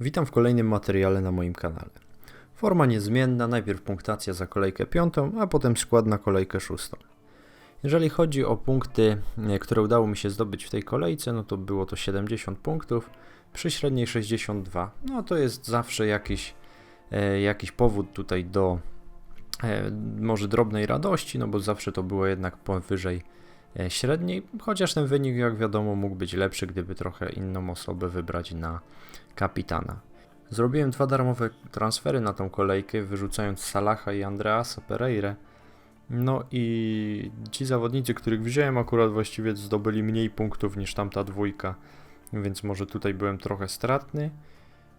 Witam w kolejnym materiale na moim kanale. Forma niezmienna, najpierw punktacja za kolejkę piątą, a potem skład na kolejkę szóstą. Jeżeli chodzi o punkty, e, które udało mi się zdobyć w tej kolejce, no to było to 70 punktów, przy średniej 62. No to jest zawsze jakiś, e, jakiś powód tutaj do e, może drobnej radości, no bo zawsze to było jednak powyżej średniej, chociaż ten wynik, jak wiadomo, mógł być lepszy, gdyby trochę inną osobę wybrać na kapitana. Zrobiłem dwa darmowe transfery na tą kolejkę, wyrzucając Salaha i Andreasa Pereire. No i ci zawodnicy, których wziąłem, akurat właściwie zdobyli mniej punktów niż tamta dwójka, więc może tutaj byłem trochę stratny.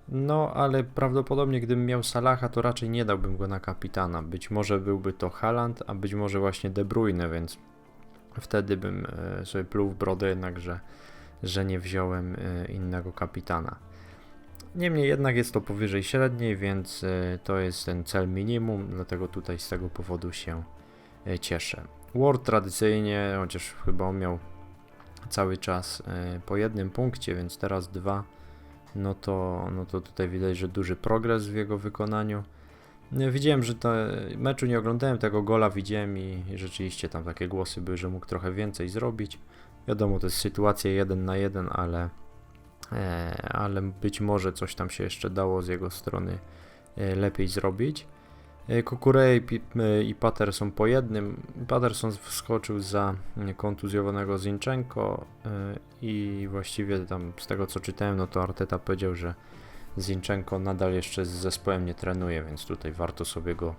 No, ale prawdopodobnie gdybym miał Salaha, to raczej nie dałbym go na kapitana. Być może byłby to Haaland, a być może właśnie De Bruyne, więc wtedy bym e, sobie pluł w brodę jednak, że, że nie wziąłem e, innego kapitana. Niemniej jednak jest to powyżej średniej, więc e, to jest ten cel minimum, dlatego tutaj z tego powodu się cieszę. Ward tradycyjnie, chociaż chyba on miał cały czas po jednym punkcie, więc teraz dwa, no to, no to tutaj widać, że duży progres w jego wykonaniu. Widziałem, że to meczu nie oglądałem tego gola, widziałem i rzeczywiście tam takie głosy były, że mógł trochę więcej zrobić. Wiadomo, to jest sytuacja jeden na jeden, ale, e, ale być może coś tam się jeszcze dało z jego strony e, lepiej zrobić. E, Kokure i, i Patterson po jednym. Patterson wskoczył za kontuzjowanego Zinchenko i właściwie tam z tego co czytałem, no to Arteta powiedział, że Zinchenko nadal jeszcze z zespołem nie trenuje, więc tutaj warto sobie go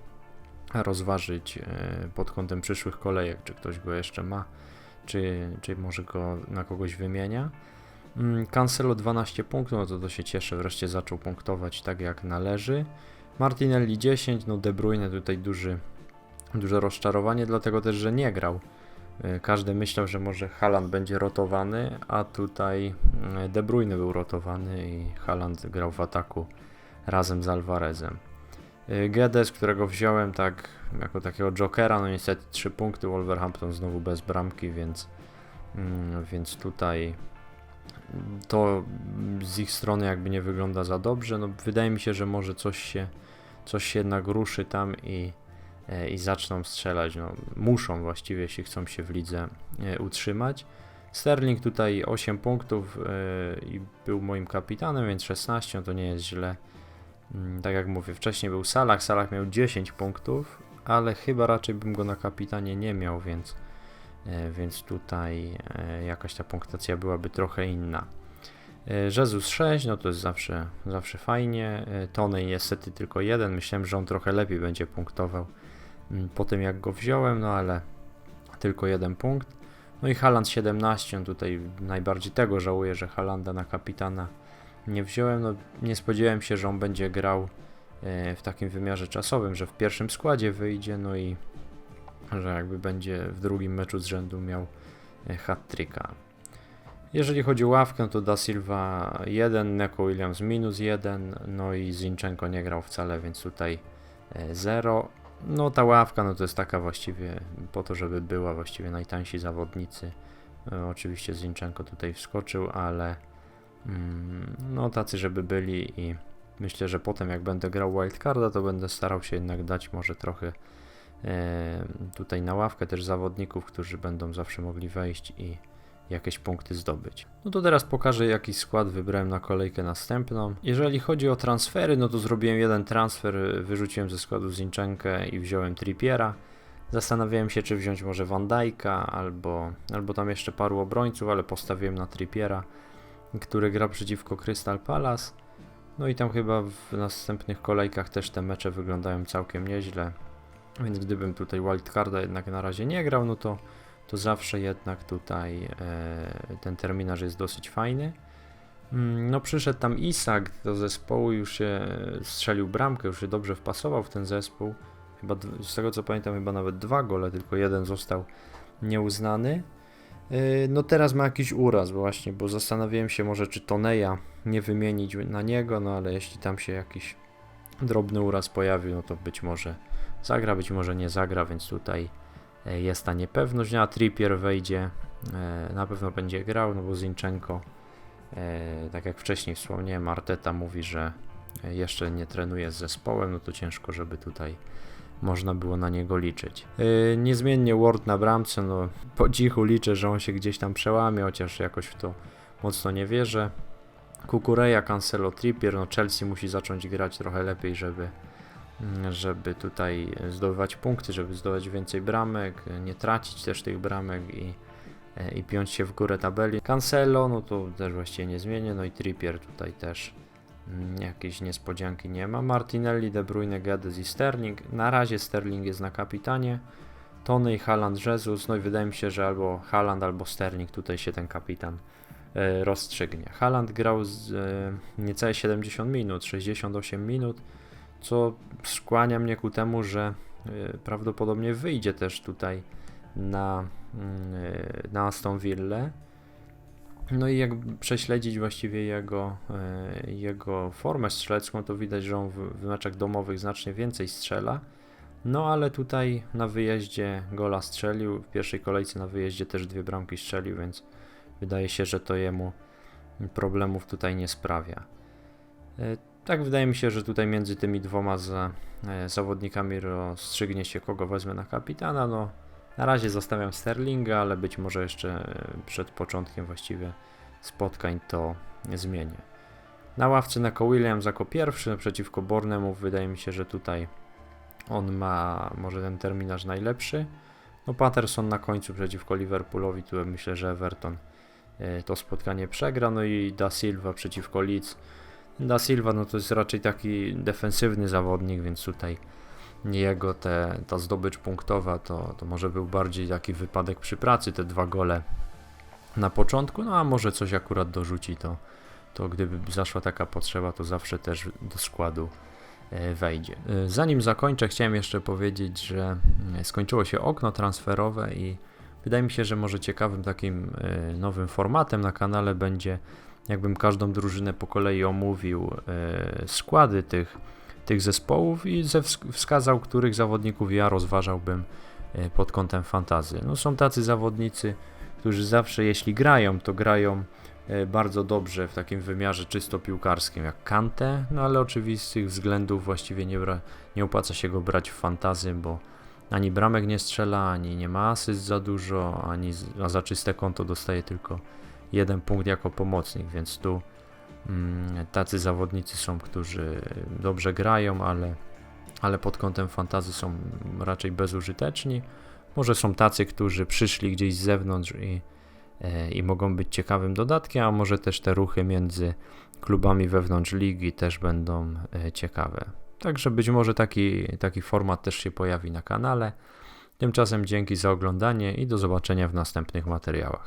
rozważyć e, pod kątem przyszłych kolejek, czy ktoś go jeszcze ma, czy, czy może go na kogoś wymienia. Mm, Cancelo 12 punktów, no to to się cieszę, wreszcie zaczął punktować tak jak należy. Martinelli 10, no De Bruyne tutaj duży, duże rozczarowanie, dlatego też, że nie grał. E, każdy myślał, że może Haaland będzie rotowany, a tutaj e, De Bruyne był rotowany i Haaland grał w ataku razem z Alvarezem. E, Gedes, którego wziąłem tak jako takiego jokera, no niestety 3 punkty, Wolverhampton znowu bez bramki, więc, mm, więc tutaj to z ich strony jakby nie wygląda za dobrze. No, wydaje mi się, że może coś się, coś się jednak ruszy tam i, i zaczną strzelać. No, muszą właściwie, jeśli chcą się w lidze e, utrzymać. Sterling tutaj 8 punktów e, i był moim kapitanem, więc 16 no to nie jest źle. Mm, tak jak mówię, wcześniej był Salah, Salah miał 10 punktów, ale chyba raczej bym go na kapitanie nie miał, więc, więc tutaj jakaś ta punktacja byłaby trochę inna. Jezus 6, no to jest zawsze, zawsze fajnie. Tony niestety tylko jeden. Myślałem, że on trochę lepiej będzie punktował Mm, po tym jak go wziąłem, no ale tylko jeden punkt. No i Haland 17, tutaj najbardziej tego żałuję, że Halanda na kapitana nie wziąłem. No, nie spodziewałem się, że on będzie grał e, w takim wymiarze czasowym, że w pierwszym składzie wyjdzie, no i że jakby będzie w drugim meczu z rzędu miał e, hat-tricka. Jeżeli chodzi o ławkę, to Da Silva 1, Neko Williams minus 1, no i Zinchenko nie grał wcale, więc tutaj 0. E, no ta ławka no to jest taka właściwie po to, żeby była właściwie najtańsi zawodnicy. E, oczywiście Zinchenko tutaj wskoczył, ale mm, no tacy, żeby byli i myślę, że potem jak będę grał wildcarda, to będę starał się jednak dać może trochę e, tutaj na ławkę też zawodników, którzy będą zawsze mogli wejść i jakieś punkty zdobyć. No to teraz pokażę jaki skład wybrałem na kolejkę następną. Jeżeli chodzi o transfery, no to zrobiłem jeden transfer, wyrzuciłem ze składu Zinchenkę i wziąłem Trippiera. Zastanawiałem się, czy wziąć może Van Dijk'a albo, albo tam jeszcze paru obrońców, ale postawiłem na Trippiera, który gra przeciwko Crystal Palace. No i tam chyba w następnych kolejkach też te mecze wyglądają całkiem nieźle. Więc gdybym tutaj wildcarda jednak na razie nie grał, no to to zawsze jednak tutaj e, ten terminarz jest dosyć fajny. Mm, no przyszedł tam Isak do zespołu, już się strzelił bramkę, już się dobrze wpasował w ten zespół. Chyba z tego co pamiętam chyba nawet dwa gole, tylko jeden został nieuznany. E, no teraz ma jakiś uraz właśnie, bo zastanawiałem się może czy Toneja nie wymienić na niego, no ale jeśli tam się jakiś drobny uraz pojawił, no to być może zagra, być może nie zagra, więc tutaj jest ta niepewność, no, a Trippier wejdzie, e, na pewno będzie grał, no bo Zinchenko E, tak jak wcześniej wspomniałem, Arteta mówi, że jeszcze nie trenuje z zespołem, no to ciężko, żeby tutaj można było na niego liczyć. E, niezmiennie Ward na bramce, no po cichu liczę, że on się gdzieś tam przełamie, chociaż jakoś w to mocno nie wierzę. Kukureja, Cancelo, Trippier, no Chelsea musi zacząć grać trochę lepiej, żeby, żeby tutaj zdobywać punkty, żeby zdobywać więcej bramek, nie tracić też tych bramek i, i piąć się w górę tabeli. Cancelo, no to też właściwie nie zmienię, no i Trippier tutaj też mm, jakieś niespodzianki nie ma. Martinelli, De Bruyne, Gades i Sterling. Na razie Sterling jest na kapitanie. Tony i Haaland, Jesus, no i wydaje mi się, że albo Haaland, albo Sterling tutaj się ten kapitan e, rozstrzygnie. Haaland grał z, e, niecałe 70 minut, 68 minut, co skłania mnie ku temu, że e, prawdopodobnie wyjdzie też tutaj na, mm, e, na Aston Villa. No i jak prześledzić właściwie jego, e, jego formę strzelecką, to widać, że on w, w meczach domowych znacznie więcej strzela. No ale tutaj na wyjeździe gola strzelił, w pierwszej kolejce na wyjeździe też dwie bramki strzelił, więc wydaje się, że to jemu problemów tutaj nie sprawia. Tak wydaje mi się, że tutaj między tymi dwoma za, e, zawodnikami rozstrzygnie się kogo wezmę na kapitana. No, na razie zostawiam Sterlinga, ale być może jeszcze e, przed początkiem właściwie spotkań to zmienię. Na ławce Neko Williams jako pierwszy przeciwko Bornemu wydaje mi się, że tutaj on ma może ten terminarz najlepszy. No Patterson na końcu przeciwko Liverpoolowi, tu myślę, że Everton e, to spotkanie przegra, no i Da Silva przeciwko Leeds. Da Silva no to jest raczej taki defensywny zawodnik, więc tutaj jego te, ta zdobycz punktowa to, to może był bardziej taki wypadek przy pracy, te dwa gole na początku, no a może coś akurat dorzuci, to, to gdyby zaszła taka potrzeba, to zawsze też do składu e, wejdzie. E, Zanim zakończę, chciałem jeszcze powiedzieć, że mm, skończyło się okno transferowe i wydaje mi się, że może ciekawym takim e, nowym formatem na kanale będzie, jakbym każdą drużynę po kolei omówił e, składy tych, tych zespołów i wskazał, których zawodników ja rozważałbym e, pod kątem fantazy. No są tacy zawodnicy, którzy zawsze jeśli grają, to grają e, bardzo dobrze w takim wymiarze czysto piłkarskim, jak Kante, no ale oczywistych względów właściwie nie, nie opłaca się go brać w fantazy, bo ani bramek nie strzela, ani nie ma asyst za dużo, ani za czyste konto dostaje tylko jeden punkt jako pomocnik, więc tu mm, tacy zawodnicy są, którzy dobrze grają, ale, ale pod kątem fantazy są raczej bezużyteczni. Może są tacy, którzy przyszli gdzieś z zewnątrz i, e, i mogą być ciekawym dodatkiem, a może też te ruchy między klubami wewnątrz ligi też będą e, ciekawe. Także być może taki, taki format też się pojawi na kanale. Tymczasem dzięki za oglądanie i do zobaczenia w następnych materiałach.